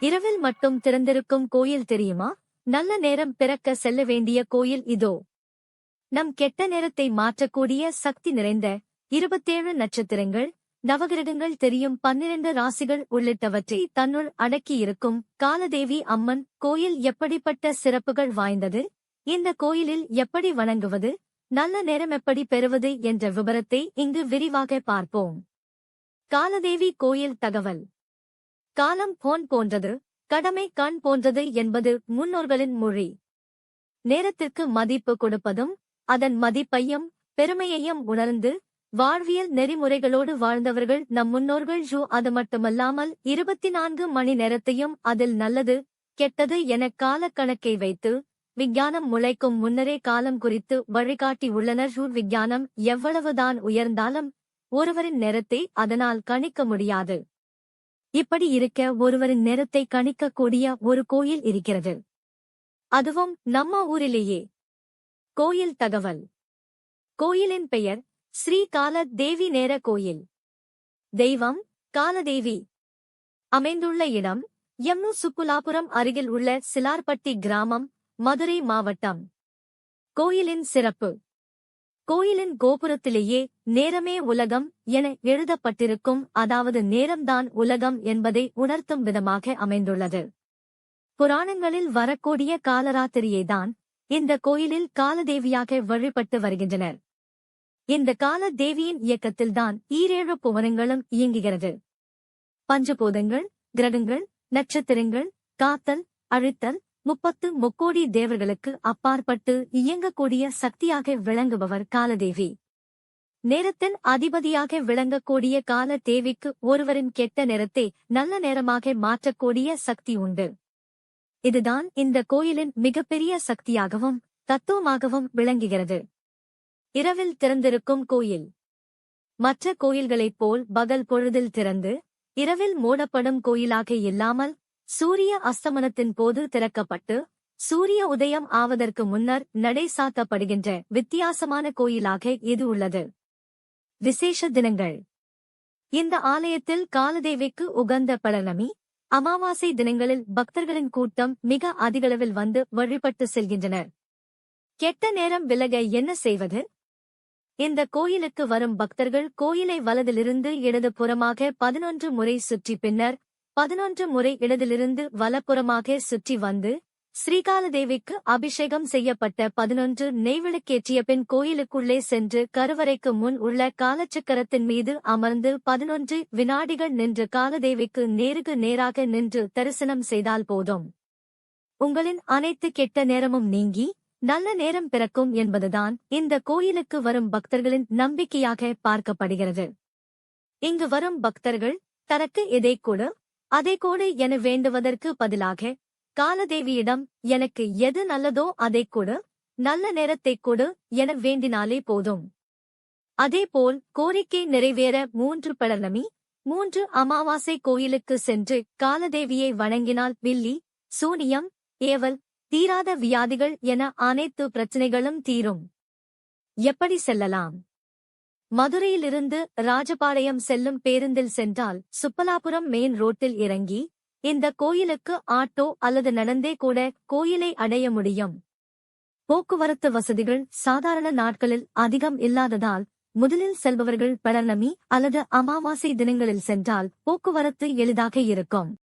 இரவில் மட்டும் திறந்திருக்கும் கோயில் தெரியுமா? நல்ல நேரம் பிறக்க செல்ல வேண்டிய கோயில் இதோ. நம் கெட்ட நேரத்தை மாற்றக்கூடிய சக்தி நிறைந்த இருபத்தேழு நட்சத்திரங்கள் நவகிரகங்கள் தெரியும் பன்னிரண்டு ராசிகள் உள்ளிட்டவற்றை தன்னுள் அடக்கியிருக்கும் காலதேவி அம்மன் கோயில் எப்படிப்பட்ட சிறப்புகள் வாய்ந்தது? இந்த கோயிலில் எப்படி வணங்குவது? நல்ல நேரம் எப்படி பெறுவது? என்ற விபரத்தை இங்கு விரிவாக பார்ப்போம். காலதேவி கோயில் தகவல். காலம் போன் போன்றது கடமை கண் போன்றது என்பது முன்னோர்களின் மொழி. நேரத்திற்கு மதிப்பு கொடுப்பதும் அதன் மதிப்பையும் பெருமையையும் உணர்ந்து வாழ்வியல் நெறிமுறைகளோடு வாழ்ந்தவர்கள் நம் முன்னோர்கள் ஜூ அது மட்டுமல்லாமல் இருபத்தி நான்கு மணி நேரத்தையும் அதில் நல்லது கெட்டது என காலக்கணக்கை வைத்து விஞ்ஞானம் முளைக்கும் முன்னரே காலம் குறித்து வழிகாட்டி உள்ளனர். ஜூ விஞ்ஞானம் எவ்வளவுதான் உயர்ந்தாலும் ஒருவரின் நேரத்தை அதனால் கணிக்க முடியாது. இப்படி இருக்க ஒருவரின் நேரத்தை கணிக்கக்கூடிய ஒரு கோயில் இருக்கிறது. அதுவும் நம்ம ஊரிலேயே. கோயில் தகவல். கோயிலின் பெயர் ஸ்ரீ கால தேவி நேர கோயில். தெய்வம் காலதேவி. அமைந்துள்ள இடம் எம்னு சுக்குலாபுரம் அருகில் உள்ள சிலார்பட்டி கிராமம் மதுரை மாவட்டம். கோயிலின் சிறப்பு. கோயிலின் கோபுரத்திலேயே நேரமே உலகம் என எழுதப்பட்டிருக்கும் அதாவது நேரம்தான் உலகம் என்பதை உணர்த்தும் விதமாக அமைந்துள்ளது. புராணங்களில் வரக்கூடிய காலராத்திரியேதான் இந்த கோயிலில் காலதேவியாக வழிபட்டு வருகின்றனர். இந்த கால தேவியின் இயக்கத்தில்தான் ஈரேழு புவனங்களும் இயங்குகிறது. பஞ்சபூதங்கள் கிரகங்கள் நட்சத்திரங்கள் காத்தல் அழித்தல் முப்பத்து முக்கோடி தேவர்களுக்கு அப்பாற்பட்டு இயங்கக்கூடிய சக்தியாக விளங்குபவர் காலதேவி. நேரத்தின் அதிபதியாக விளங்கக்கூடிய கால தேவிக்கு ஒருவரின் கெட்ட நேரத்தை நல்ல நேரமாக மாற்றக்கூடிய சக்தி உண்டு. இதுதான் இந்த கோயிலின் மிகப்பெரிய சக்தியாகவும் தத்துவமாகவும் விளங்குகிறது. இரவில் திறந்திருக்கும் கோயில். மற்ற கோயில்களைப் போல் பகல் பொழுதில் திறந்து இரவில் மூடப்படும் கோயிலாக இல்லாமல் சூரிய அஸ்தமனத்தின் போது திறக்கப்பட்டு சூரிய உதயம் ஆவதற்கு முன்னர் நடை சாத்தப்படுகின்ற வித்தியாசமான கோயிலாக இது உள்ளது. விசேஷ தினங்கள். இந்த ஆலயத்தில் காலதேவிக்கு உகந்த பழனமி அமாவாசை தினங்களில் பக்தர்களின் கூட்டம் மிக அதிகளவில் வந்து வழிபட்டு செல்கின்றனர். கெட்ட நேரம் விலக என்ன செய்வது? இந்த கோயிலுக்கு வரும் பக்தர்கள் கோயிலை வலதிலிருந்து இடது புறமாக பதினொன்று முறை சுற்றி பின்னர் பதினொன்று முறை இடதிலிருந்து வலப்புறமாக சுற்றி வந்து ஸ்ரீகாலதேவிக்கு அபிஷேகம் செய்யப்பட்ட பதினொன்று நெய்விளக்கேற்றிய பின் கோயிலுக்குள்ளே சென்று கருவறைக்கு முன் உள்ள காலச்சக்கரத்தின் மீது அமர்ந்து பதினொன்று வினாடிகள் நின்று காலதேவிக்கு நேருக்கு நேராக நின்று தரிசனம் செய்தால் போதும். உங்களின் அனைத்து கெட்ட நேரமும் நீங்கி நல்ல நேரம் பிறக்கும் என்பதுதான் இந்த கோயிலுக்கு வரும் பக்தர்களின் நம்பிக்கையாக பார்க்கப்படுகிறது. இங்கு வரும் பக்தர்கள் தனக்கு எதை அதை கூட என வேண்டுவதற்கு பதிலாக காலதேவியிடம் எனக்கு எது நல்லதோ அதை கொடு நல்ல நேரத்தை கொடு என வேண்டினாலே போதும். அதேபோல் கோரிக்கை நிறைவேற மூன்று பழனமி மூன்று அமாவாசை கோயிலுக்கு சென்று காலதேவியை வணங்கினால் வில்லி சூனியம் ஏவல் தீராத வியாதிகள் என அனைத்து பிரச்சனைகளும் தீரும். எப்படி செல்லலாம்? மதுரையிலிருந்து ராஜபாளையம் செல்லும் பேருந்தில் சென்றால் சுப்பலாபுரம் மெயின் ரோட்டில் இறங்கி இந்த கோயிலுக்கு ஆட்டோ அல்லது நடந்தே கூட கோயிலை அடைய முடியும். போக்குவரத்து வசதிகள் சாதாரண நாட்களில் அதிகம் இல்லாததால் முதலில் செல்பவர்கள் பழனமி அல்லது அமாவாசை தினங்களில் சென்றால் போக்குவரத்து எளிதாக இருக்கும்.